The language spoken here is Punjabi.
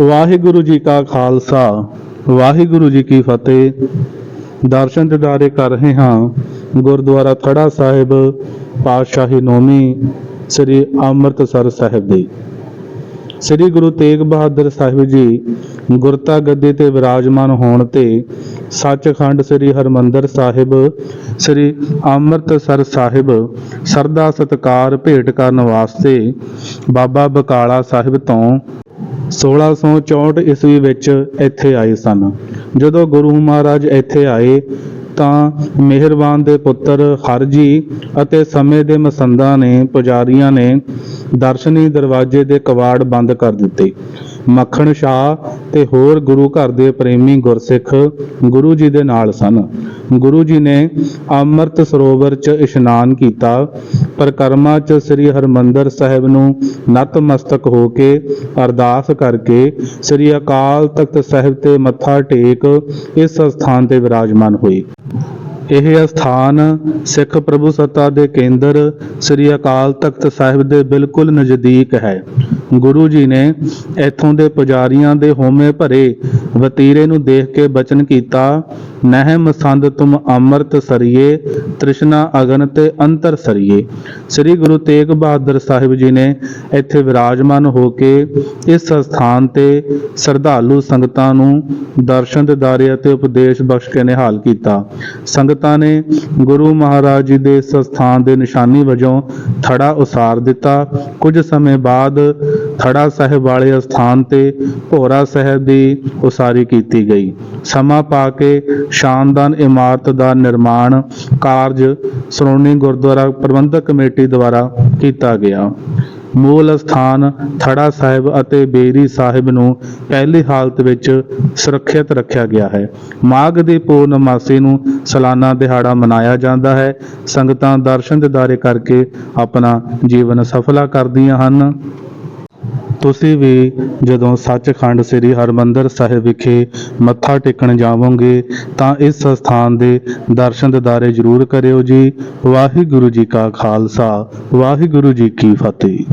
ਵਾਹਿਗੁਰੂ ਜੀ ਕਾ ਖਾਲਸਾ, ਵਾਹਿਗੁਰੂ ਜੀ ਕੀ ਫਤਿਹ। ਦਰਸ਼ਨ ਦਿਦਾਰੇ ਕਰ ਰਹੇ ਹਾਂ, ਗੁਰਦੁਆਰਾ ਖੜਾ ਸਾਹਿਬ, ਪਾਤਸ਼ਾਹੀ ਨੌਵੀਂ, ਸ੍ਰੀ ਅੰਮ੍ਰਿਤਸਰ ਸਾਹਿਬ ਦੇ। ਸ੍ਰੀ ਗੁਰੂ ਤੇਗ ਬਹਾਦਰ ਸਾਹਿਬ ਜੀ ਗੁਰਤਾ ਗੱਦੀ ਤੇ ਵਿਰਾਜਮਾਨ ਹੋਣ ਤੇ ਸੱਚਖੰਡ ਸ੍ਰੀ ਹਰਮੰਦਰ ਸਾਹਿਬ, ਸ੍ਰੀ ਅੰਮ੍ਰਿਤਸਰ ਸਾਹਿਬ ਸਰਦਾ ਸਤਕਾਰ ਭੇਟ ਕਰਨ ਵਾਸਤੇ ਬਾਬਾ ਬਕਾਲਾ ਸਾਹਿਬ ਤੋਂ 1664 ਈਸਵੀ ਵਿੱਚ ਇੱਥੇ ਆਏ ਸਨ। ਜਦੋਂ ਗੁਰੂ ਮਹਾਰਾਜ ਇੱਥੇ ਆਏ, ਤਾਂ ਮਿਹਰਬਾਨ ਦੇ ਪੁੱਤਰ ਹਰਜੀ ਅਤੇ ਸਮੇਂ ਦੇ ਮਸੰਦਾਂ ਨੇ, ਪੁਜਾਰੀਆਂ ਨੇ ਦਰਸ਼ਨੀ ਦਰਵਾਜ਼ੇ ਦੇ ਕਵਾੜ ਬੰਦ ਕਰ ਦਿੱਤੇ। ਮੱਖਣ ਸ਼ਾਹ ਤੇ ਹੋਰ ਗੁਰੂ ਘਰ ਦੇ ਪ੍ਰੇਮੀ ਗੁਰਸਿੱਖ ਗੁਰੂ ਜੀ ਦੇ ਨਾਲ ਸਨ। ਗੁਰੂ ਜੀ ਨੇ ਅੰਮ੍ਰਿਤ ਸਰੋਵਰ 'ਚ ਇਸ਼ਨਾਨ ਕੀਤਾ ਪਰਕਰਮਾ 'ਚ ਸ੍ਰੀ ਹਰਮੰਦਰ ਸਾਹਿਬ ਨੂੰ ਨਤਮਸਤਕ ਹੋ ਕੇ ਅਰਦਾਸ ਕਰਕੇ ਸ੍ਰੀ ਅਕਾਲ ਤਖਤ ਸਾਹਿਬ ਤੇ ਮੱਥਾ ਟੇਕ ਇਸ ਸਥਾਨ ਤੇ ਵਿਰਾਜਮਾਨ ਹੋਏ ਇਹ ਸਥਾਨ ਸਿੱਖ ਪ੍ਰਭੂ ਸੱਤਾ ਦੇ ਕੇਂਦਰ ਸ੍ਰੀ ਅਕਾਲ ਤਖਤ ਸਾਹਿਬ ਦੇ ਬਿਲਕੁਲ ਨਜ਼ਦੀਕ ਹੈ। ਗੁਰੂ ਜੀ ਨੇ ਇੱਥੋਂ ਦੇ ਪੁਜਾਰੀਆਂ ਦੇ ਹੋਮੇ ਭਰੇ ਵਤੀਰੇ ਨੂੰ ਦੇਖ ਕੇ ਬਚਨ ਕੀਤਾ ਨਹਿ ਮਸੰਦ ਤੁਮ ਅੰਮ੍ਰਿਤ ਸਰੀਏ, ਤ੍ਰਿਸ਼ਨਾ ਅਗਨ ਤੇ ਅੰਤਰ ਸਰੀਏ। ਸ੍ਰੀ ਗੁਰੂ ਤੇਗ ਬਹਾਦਰ ਸਾਹਿਬ ਜੀ ਨੇ ਇੱਥੇ ਵਿਰਾਜਮਾਨ ਹੋ ਕੇ ਇਸ ਸਥਾਨ ਤੇ ਸ਼ਰਧਾਲੂ ਸੰਗਤਾਂ ਨੂੰ ਦਰਸ਼ਨ ਦਿਦਾਰੇ ਅਤੇ ਉਪਦੇਸ਼ ਬਖਸ਼ ਕੇ ਨਿਹਾਲ ਕੀਤਾ। ਸੰਗਤਾਂ ਨੇ ਗੁਰੂ ਮਹਾਰਾਜ ਜੀ ਦੇ ਇਸ ਸਥਾਨ ਦੇ ਨਿਸ਼ਾਨੀ ਵਜੋਂ ਥੜਾ ਉਸਾਰ ਦਿੱਤਾ। ਕੁਝ ਸਮੇਂ ਬਾਅਦ ਥੜਾ ਸਾਹਿਬ ਵਾਲੇ ਸਥਾਨ ਤੇ ਭੋਰਾ ਸਾਹਿਬ ਦੀ ਉਸਾਰੀ ਕੀਤੀ ਗਈ। ਸਮਾਂ ਪਾ ਕੇ ਸ਼ਾਨਦਾਰ ਇਮਾਰਤ ਦਾ ਨਿਰਮਾਣ ਕਾਰਜ ਸ਼੍ਰੋਮਣੀ ਗੁਰਦੁਆਰਾ ਪ੍ਰਬੰਧਕ ਕਮੇਟੀ ਦੁਆਰਾ ਕੀਤਾ ਗਿਆ। ਮੂਲ ਸਥਾਨ ਥੜਾ ਸਾਹਿਬ ਅਤੇ ਬੇਰੀ ਸਾਹਿਬ ਨੂੰ ਪਹਿਲੀ ਹਾਲਤ ਵਿੱਚ ਸੁਰੱਖਿਅਤ ਰੱਖਿਆ ਗਿਆ ਹੈ। ਮਾਘ ਦੀ ਪੂਰਨਮਾਸੀ ਨੂੰ ਸਾਲਾਨਾ ਦਿਹਾੜਾ ਮਨਾਇਆ ਜਾਂਦਾ ਹੈ। ਸੰਗਤਾਂ ਦਰਸ਼ਨ ਦਿਦਾਰੇ ਕਰਕੇ ਆਪਣਾ ਜੀਵਨ ਸਫਲਾ ਕਰਦੀਆਂ ਹਨ। ਤੁਸੀਂ ਵੀ ਜਦੋਂ ਸੱਚਖੰਡ ਸ੍ਰੀ ਹਰਮੰਦਰ ਸਾਹਿਬ ਵਿਖੇ ਮੱਥਾ ਟੇਕਣ ਜਾਵੋਗੇ, ਤਾਂ ਇਸ ਸਥਾਨ ਦੇ ਦਰਸ਼ਨ ਦਿਦਾਰੇ ਜ਼ਰੂਰ ਕਰਿਓ ਜੀ। ਵਾਹਿਗੁਰੂ ਜੀ ਕਾ ਖਾਲਸਾ, ਵਾਹਿਗੁਰੂ ਜੀ ਕੀ ਫਤਿਹ।